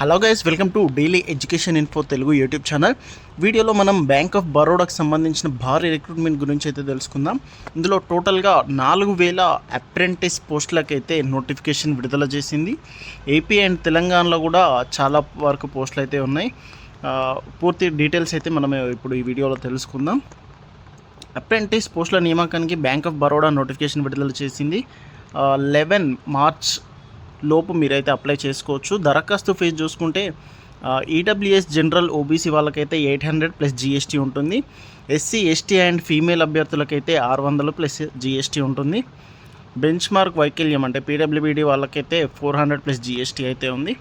Hello guys welcome to daily education info Telugu YouTube channel. వీడియోలో మనం bank of బరోడాకి సంబంధించిన భారీ రిక్రూట్మెంట్ గురించి అయితే తెలుసుకుందాం. ఇందులో టోటల్గా నాలుగు వేల అప్రెంటిస్ పోస్టులకైతే నోటిఫికేషన్ విడుదల చేసింది. ఏపీ అండ్ తెలంగాణలో కూడా చాలా వరకు పోస్టులు అయితే ఉన్నాయి. పూర్తి డీటెయిల్స్ అయితే మనం ఇప్పుడు ఈ వీడియోలో తెలుసుకుందాం. అప్రెంటిస్ పోస్టుల నియామకానికి బ్యాంక్ ఆఫ్ బరోడా నోటిఫికేషన్ విడుదల చేసింది. లెవెన్ మార్చ్ లోపు మీరైతే అప్లై చేసుకోవచ్చు. దరఖాస్తు ఫీజు చూసుకుంటే ఈడబ్ల్యూఎస్ జనరల్ ఓబీసీ వాళ్ళకైతే ఎయిట్ హండ్రెడ్ ప్లస్ జీఎస్టీ ఉంటుంది. ఎస్సీ ఎస్టీ అండ్ ఫీమేల్ అభ్యర్థులకైతే ఆరు వందలు ప్లస్ జీఎస్టీ ఉంటుంది. బెంచ్ మార్క్ వైకల్యం అంటే పీడబ్ల్యూబీడీ వాళ్ళకైతే ఫోర్ హండ్రెడ్ ప్లస్ జీఎస్టీ అయితే ఉంది.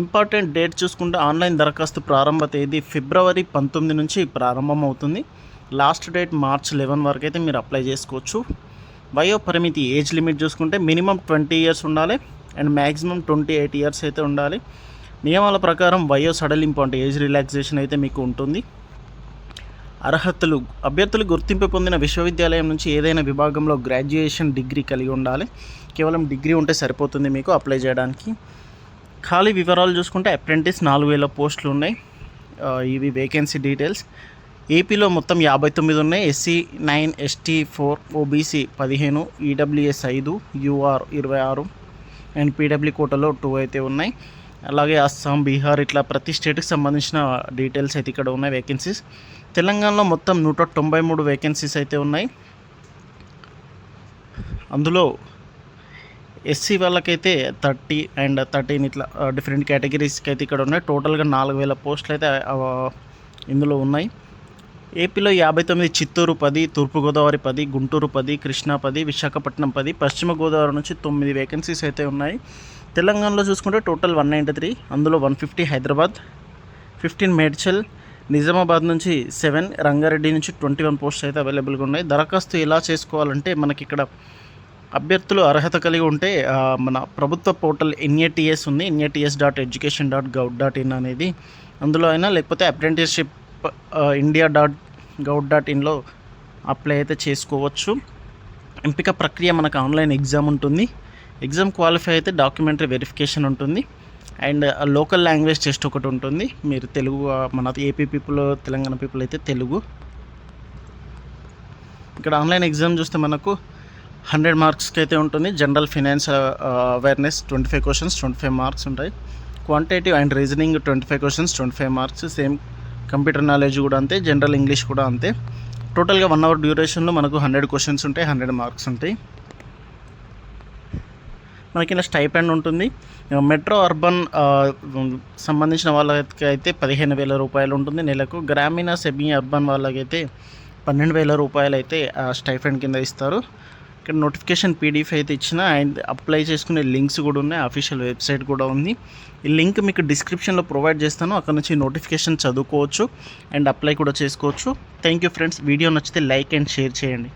ఇంపార్టెంట్ డేట్ చూసుకుంటే ఆన్లైన్ దరఖాస్తు ప్రారంభ తేదీ ఫిబ్రవరి పంతొమ్మిది నుంచి ప్రారంభం అవుతుంది లాస్ట్ డేట్ మార్చ్ లెవెన్ వరకు అయితే మీరు అప్లై చేసుకోవచ్చు. వయో పరిమితి ఏజ్ లిమిట్ చూసుకుంటే మినిమం ట్వంటీ ఇయర్స్ ఉండాలి. And maximum twenty eight years అయితే ఉండాలి. నియమాల ప్రకారం వయో సడలింపు అంటే ఏజ్ రిలాక్సేషన్ అయితే మీకు ఉంటుంది. అర్హతలు అభ్యర్థులు గుర్తింపు పొందిన విశ్వవిద్యాలయం నుంచి ఏదైనా విభాగంలో గ్రాడ్యుయేషన్ డిగ్రీ కలిగి ఉండాలి. కేవలం డిగ్రీ ఉంటే సరిపోతుంది మీకు అప్లై చేయడానికి. ఖాళీ వివరాలు చూసుకుంటే అప్రెంటిస్ నాలుగు వేల పోస్టులు ఉన్నాయి. ఇవి వేకెన్సీ డీటెయిల్స్. ఏపీలో మొత్తం యాభై తొమ్మిది ఉన్నాయి. SC nine ST four OBC పదిహేను ఈడబ్ల్యూఎస్ ఐదు యూఆర్ ఇరవై ఆరు అండ్ పీడబ్ల్యూ కోటలో టూ అయితే ఉన్నాయి. అలాగే అస్సాం బీహార్ ఇట్లా ప్రతి స్టేట్కి సంబంధించిన డీటెయిల్స్ అయితే ఇక్కడ ఉన్నాయి వేకెన్సీస్ తెలంగాణలో మొత్తం నూట తొంభై మూడు వేకెన్సీస్ అయితే ఉన్నాయి. అందులో ఎస్సీ వాళ్ళకైతే థర్టీ అండ్ థర్టీన్ ఇట్లా డిఫరెంట్ కేటగిరీస్కి అయితే ఇక్కడ ఉన్నాయి. టోటల్గా నాలుగు వేల పోస్టులు అయితే ఇందులో ఉన్నాయి. ఏపీలో యాభై తొమ్మిది చిత్తూరు పది తూర్పుగోదావరి పది గుంటూరు పది కృష్ణా పది విశాఖపట్నం పది పశ్చిమ గోదావరి నుంచి తొమ్మిది వేకెన్సీస్ అయితే ఉన్నాయి. తెలంగాణలో చూసుకుంటే టోటల్ వన్ నైంటీ త్రీ అందులో one fifty Hyderabad fifteen Medchal Nizamabad నుంచి సెవెన్ రంగారెడ్డి నుంచి ట్వంటీ వన్ పోస్ట్ అయితే అవైలబుల్గా ఉన్నాయి. దరఖాస్తు ఎలా చేసుకోవాలంటే మనకి ఇక్కడ అభ్యర్థులు అర్హత కలిగి ఉంటే మన ప్రభుత్వ పోర్టల్ ఎన్ఏటిఎస్ ఉంది. NATS dot education dot gov dot in అనేది అందులో అయినా లేకపోతే apprenticeship India dot govt dot ఇన్లో apply అయితే చేసుకోవచ్చు. ఎంపిక ప్రక్రియ మనకు ఆన్లైన్ ఎగ్జామ్ ఉంటుంది. ఎగ్జామ్ క్వాలిఫై అయితే డాక్యుమెంటరీ వెరిఫికేషన్ ఉంటుంది. అండ్ లోకల్ లాంగ్వేజ్ టెస్ట్ ఒకటి ఉంటుంది. మీరు తెలుగు మన ఏపీ పీపుల్ తెలంగాణ పీపుల్ అయితే తెలుగు. ఇక్కడ ఆన్లైన్ ఎగ్జామ్ చూస్తే మనకు హండ్రెడ్ మార్క్స్కి అయితే ఉంటుంది. General finance awareness twenty five questions twenty five marks ఉంటాయి. Quantitative and reasoning twenty five questions twenty five marks same computer knowledge కూడా అంతే జనరల్ ఇంగ్లీష్ కూడా అంతే. టోటల్గా వన్ అవర్ డ్యూరేషన్లో మనకు హండ్రెడ్ క్వశ్చన్స్ ఉంటాయి హండ్రెడ్ మార్క్స్ ఉంటాయి. మనకి ఇలా స్టైపెండ్ ఉంటుంది. మెట్రో అర్బన్ సంబంధించిన వాళ్ళకి అయితే పదిహేను వేల రూపాయలు ఉంటుంది నెలకు. గ్రామీణ సెమీ అర్బన్ వాళ్ళకైతే పన్నెండు వేల రూపాయలు అయితే స్టైఫెండ్ కింద ఇస్తారు. ఇక్కడ నోటిఫికేషన్ పీడిఎఫ్ అయితే ఇచ్చిన అండ్ అప్లై చేసుకునే లింక్స్ కూడా ఉన్నాయి. అఫీషియల్ వెబ్సైట్ కూడా ఉంది. ఈ లింక్ మీకు డిస్క్రిప్షన్లో ప్రొవైడ్ చేస్తాను. అక్కడ నుంచి నోటిఫికేషన్ చదువుకోవచ్చు అండ్ అప్లై కూడా చేసుకోవచ్చు. థ్యాంక్ యూ ఫ్రెండ్స్ వీడియో నచ్చితే లైక్ అండ్ షేర్ చేయండి.